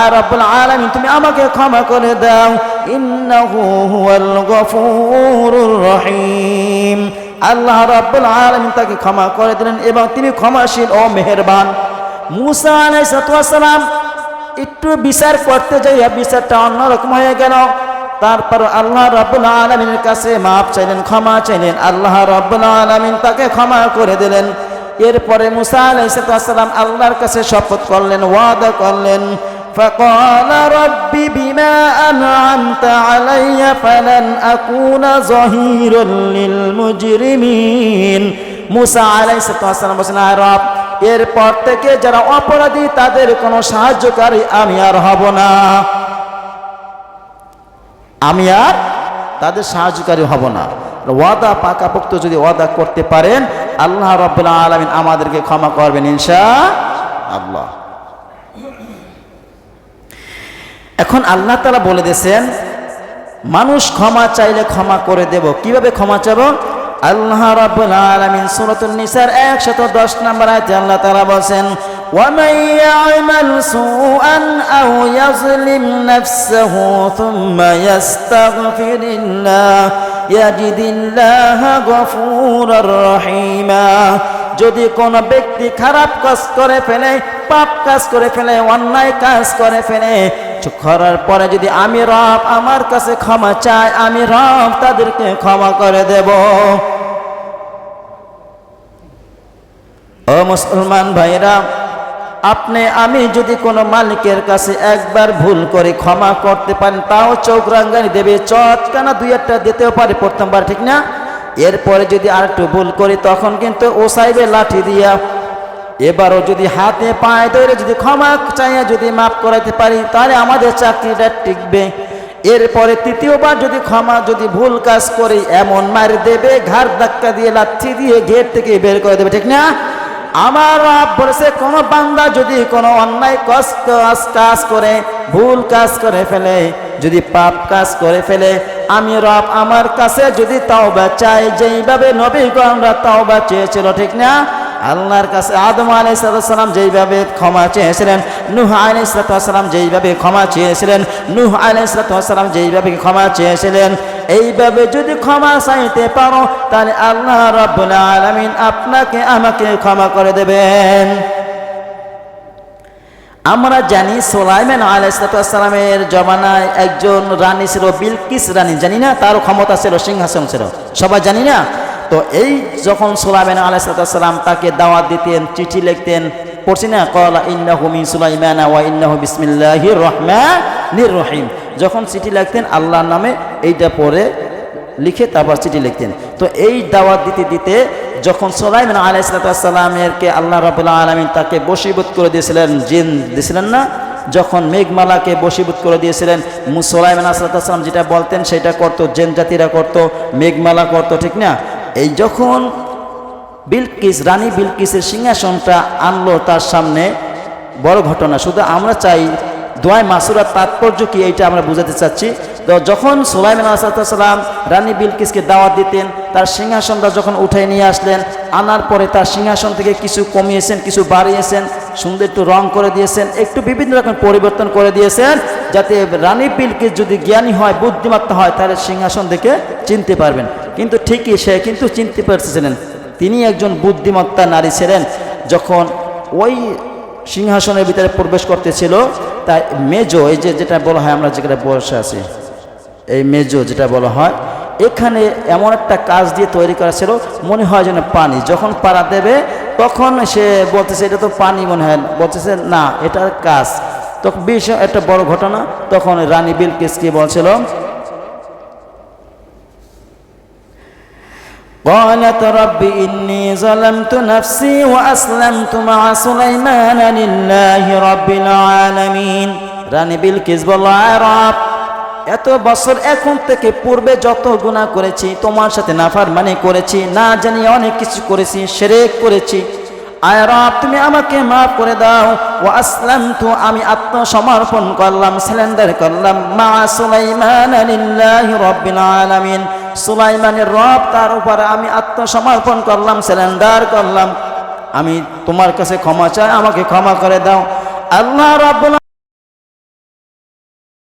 আর রব্বুল আলামিন, তুমি আমাকে ক্ষমা করে দাও। ইন্নাহু হুয়াল গফুরুর রহিম। আল্লাহ রব্বুল আলামিন তাকে ক্ষমা করে দিলেন এবং তিনি ক্ষমাশীল ও মেহেরবান। মুসা আলাইসালাম একটু বিচার করতে যাইয়া বিচারটা অন্যরকম হয়ে গেল। তারপর আল্লাহ রব্বুল আলমিনের কাছে মাফ চাইলেন, ক্ষমা চাইলেন। আল্লাহ রব্বুল আলমিন তাকে ক্ষমা করে দিলেন। এরপরে মুসা আলাইসালাম আল্লাহর কাছে শপথ করলেন ওয়াদা করলেন فقال رب بما أنعمت علي فلن أكون ظهيرا للمجرمين মুসা আলাইসালাম বলছেন আর রব এরপর থেকে যারা অপরাধী তাদের কোনো সাহায্যকারী আমি আর হব না আমি আর তাদের সাহায্যকারী হব না ওয়াদা পাকাপোক্ত যদি ওয়াদা করতে পারেন, আল্লাহ রব্বুল আলমিন আমাদেরকে ক্ষমা করবেন ইনশা আল্লাহ এখন আল্লাহ তালা বলে দিয়েছেন, মানুষ ক্ষমা চাইলে ক্ষমা করে দেব। কীভাবে ক্ষমা চাব? আল্লাহ রাব্বুল আলামিন সূরাতুন নিসার 110 নম্বর আয়াতে আল্লাহ তাআলা বলেন ومن يعمل سوءا أو يظلم نفسه ثم يستغفر الله يجد الله غفورا رحيما যদি কোনো ব্যক্তি খারাপ কাজ করে ফেলে পাপ কাজ করে ফেলে অন্যায় কাজ করে ফেলে করার পরে যদি আমি রব আমার কাছে ক্ষমা চাই আমি রব তাদেরকে ক্ষমা করে দেব ও মুসলমান ভাইরা আপনি, আমি যদি কোনো মালিকের কাছে একবার ভুল করে ক্ষমা করতে পারেন, তাও চোখ রাঙ্গানি দেবে। চটকানা দুই একটা দিতেও পারে প্রথমবার, ঠিক না? এরপরে যদি আর একটু ভুল করি, তখন কিন্তু ও সাইবে লাঠি দিয়া এবারও যদি হাতে পায়ে ধরে যদি ক্ষমা চাইয়া যদি মাফ করাইতে পারি, তাহলে আমাদের চাকরিটা টিকবে। এরপরে তৃতীয়বার যদি ক্ষমা, যদি ভুল কাজ করি, এমন মার দেবে, ঘাড় ধাক্কা দিয়ে লাথি দিয়ে ঘের থেকে বের করে দেবে, ঠিক না? আমার রব বলেছে, কোন বান্দা যদি কোনো অন্যায় কষ্ট, কাজ করে, ভুল কাজ করে ফেলে, যদি পাপ কাজ করে ফেলে, আমি রব আমার কাছে যদি তাওবা চাই, যেইভাবে নবীগণরা তাওবা চেয়েছিল, ঠিক না? আল্লাহর কাছে আদম আলাইসালাম যেইভাবে ক্ষমা চেয়েছিলেন, নুহ আলাইসালাম যেইভাবে ক্ষমা চেয়েছিলেন, নুহ আলাইসালাম যেইভাবে ক্ষমা চেয়েছিলেন এইভাবে যদি ক্ষমা চাইতে পারো, তাহলে আল্লাহ রব্বুল আলমিন আপনাকে আমাকে ক্ষমা করে দেবেন। আমরা জানি সোলাইমান আলাইসালামের জমানায় একজন রানী ছিল, বিলকিস রানী, জানি না? তারও ক্ষমতা ছিল, সিংহাসন ছিল। সবাই জানি না? তো এই যখন সোলাইমান আলাইসালাম তাকে দাওয়াত দিতেন, চিঠি লিখতেন, পড়ছি না? কলা ইন্নাহু মিন সুলাইমানা ওয়া ইন্নাহু বিসমিল্লাহির রহমানির রহিম। যখন চিঠি লিখতেন, আল্লাহর নামে এইটা পরে লিখে তারপর চিঠি লিখতেন। তো এই দাওয়াত দিতে দিতে যখন সোলাইমান আলাইসালামেরকে আল্লাহ রবুল্লা আলমিন তাকে বশীভূত করে দিয়েছিলেন, জিন দিয়েছিলেন না? যখন মেঘমালাকে বশীভূত করে দিয়েছিলেন সোলাইমান আসলাতাম যেটা বলতেন সেটা করতো, জেন জাতিরা করতো, মেঘমালা করতো, ঠিক না? এই যখন বিলকিস, রানী বিলকিসের সিংহাসনটা আনলো তার সামনে, বড় ঘটনা। শুধু আমরা চাই দোয়াই মাসুরার তাৎপর্য কি এইটা আমরা বুঝাতে চাচ্ছি? তো যখন সোলাইমান আসাদাম রানী বিলকিসকে দাওয়াত দিতেন, তার সিংহাসনটা যখন উঠে নিয়ে আসলেন, আনার পরে তার সিংহাসন থেকে কিছু কমিয়েছেন, কিছু বাড়িয়েছেন, সুন্দর একটু রং করে দিয়েছেন, একটু বিভিন্ন রকম পরিবর্তন করে দিয়েছেন, যাতে রানী বিলকিস যদি জ্ঞানী হয়, বুদ্ধিমত্তা হয়, তাহলে সিংহাসন থেকে চিনতে পারবেন। কিন্তু ঠিকই সে কিন্তু চিনতে পারছিলেন তিনি একজন বুদ্ধিমত্তা নারী ছিলেন। যখন ওই সিংহাসনের ভিতরে প্রবেশ করতেছিল তাই মেজো, এই যে যেটা বলা হয়, আমরা যেখানে বসে আছি, এই মেজো যেটা বলা হয়, এখানে এমন একটা কাজ দিয়ে তৈরি করা ছিল, মনে হয় যেন পানি। যখন পাড়া দেবে, তখন সে বলতেছে, এটা তো পানি মনে হয়। বলতেছে, না, এটার কাজ। তখন বিশ একটা বড় ঘটনা, তখন রানী বিল কি বলছিল قالت رب إني ظلمت نفسي وأسلمت مع سليمان لله رب العالمين রানী বিলকিস বলল আয় রব এত বছর এখন থেকে পূর্বে যত গুণা করেছি তোমার সাথে নাফার মানে করেছি না জানি অনেক কিছু করেছি সেরেক করেছি আয় রব তুমি আমাকে মাফ করে দাও ও আসলাম তো আমি আত্মসমর্পণ করলাম সিলেন্ডার করলাম মা সুলাইমান আলিল্লাহি রব্বিল আলামিন সুলাইমানের রব তার উপরে আমি আত্মসমর্পণ করলাম, সিলেন্ডার করলাম। আমি তোমার কাছে ক্ষমা চাই, আমাকে ক্ষমা করে দাও। আল্লাহ রাব্বুল